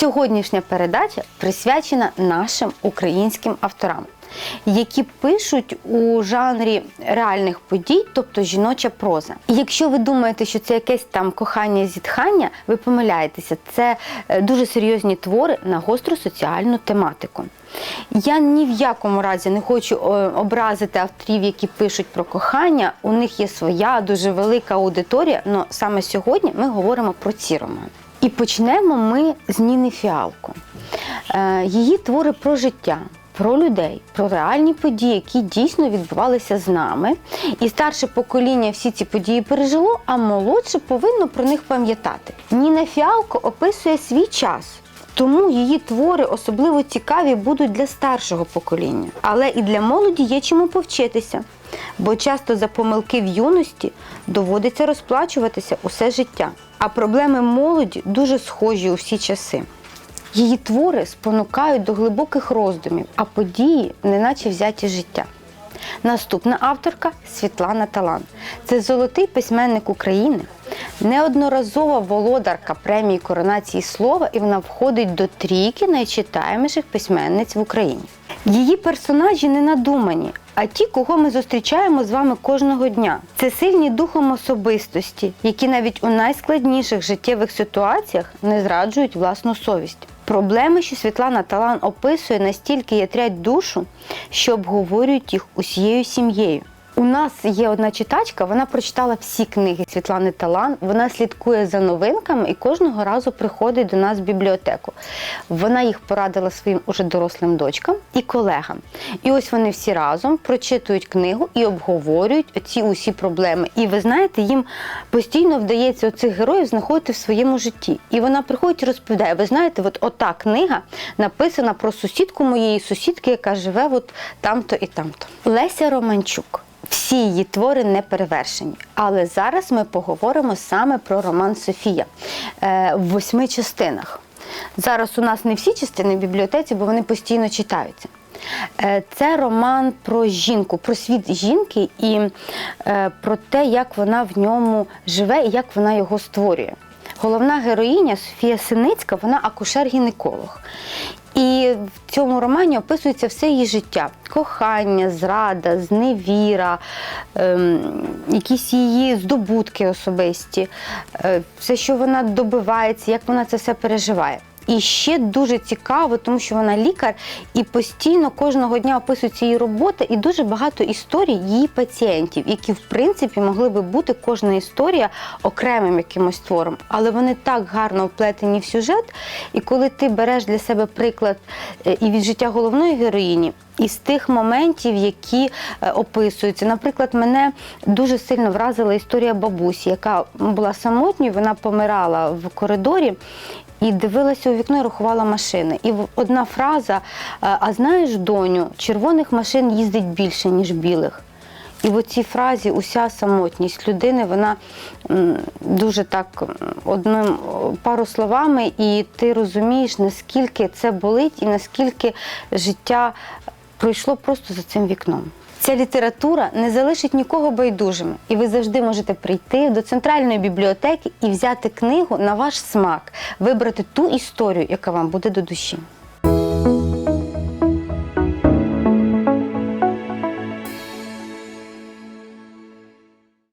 Сьогоднішня передача присвячена нашим українським авторам, які пишуть у жанрі реальних подій, тобто жіноча проза. І якщо ви думаєте, що це якесь там кохання зітхання, ви помиляєтеся. Це е, дуже серйозні твори на гостру соціальну тематику. Я ні в якому разі не хочу е, образити авторів, які пишуть про кохання. У них є своя дуже велика аудиторія. але саме сьогодні ми говоримо про ці романи. І почнемо ми з Ніни Фіалко. Е, Її твори про життя. Про людей, про реальні події, які дійсно відбувалися з нами. І старше покоління всі ці події пережило, а молодше повинно про них пам'ятати. Ніна Фіалко описує свій час. Тому її твори особливо цікаві будуть для старшого покоління. Але і для молоді є чому повчитися, бо часто за помилки в юності доводиться розплачуватися усе життя. А проблеми молоді дуже схожі у всі часи. Її твори спонукають до глибоких роздумів, а події неначе взяті життя. Наступна авторка Світлана Талан. Це золотий письменник України, неодноразова володарка премії коронації слова, і вона входить до трійки найчитаєміших письменниць в Україні. Її персонажі не надумані, а ті, кого ми зустрічаємо з вами кожного дня. Це сильні духом особистості, які навіть у найскладніших життєвих ситуаціях не зраджують власну совість. Проблеми, що Світлана Талан описує, настільки ятрять душу, що обговорюють їх усією сім'єю. У нас є одна читачка, вона прочитала всі книги Світлани Талан, вона слідкує за новинками і кожного разу приходить до нас в бібліотеку. Вона їх порадила своїм уже дорослим дочкам і колегам. І ось вони всі разом прочитують книгу і обговорюють ці усі проблеми. І ви знаєте, їм постійно вдається оцих героїв знаходити в своєму житті. І вона приходить і розповідає: ви знаєте, от ота книга написана про сусідку моєї сусідки, яка живе от там-то і там-то. Леся Романчук. Всі її твори не перевершені. Але зараз ми поговоримо саме про роман Софія е, в восьми частинах. Зараз у нас не всі частини в бібліотеці, бо вони постійно читаються. Е, Це роман про жінку, про світ жінки і е, про те, як вона в ньому живе і як вона його створює. Головна героїня Софія Синицька, вона акушер-гінеколог. І в цьому романі описується все її життя: кохання, зрада, зневіра, ем, якісь її здобутки особисті, е, все, що вона добивається, як вона це все переживає. І ще дуже цікаво, тому що вона лікар і постійно кожного дня описується її робота, і дуже багато історій її пацієнтів, які в принципі могли би бути кожна історія окремим якимось твором. Але вони так гарно вплетені в сюжет. І коли ти береш для себе приклад е, і від життя головної героїні. Із тих моментів, які е, описуються. Наприклад, мене дуже сильно вразила історія бабусі, яка була самотньою, вона помирала в коридорі. І дивилася у вікно і рахувала машини. І одна фраза: е, а знаєш, доню, червоних машин їздить більше, ніж білих. І в цій фразі уся самотність людини, вона дуже так одним пару словами, і ти розумієш, наскільки це болить і наскільки життя пройшло просто за цим вікном. Ця література не залишить нікого байдужими, і ви завжди можете прийти до центральної бібліотеки і взяти книгу на ваш смак, вибрати ту історію, яка вам буде до душі.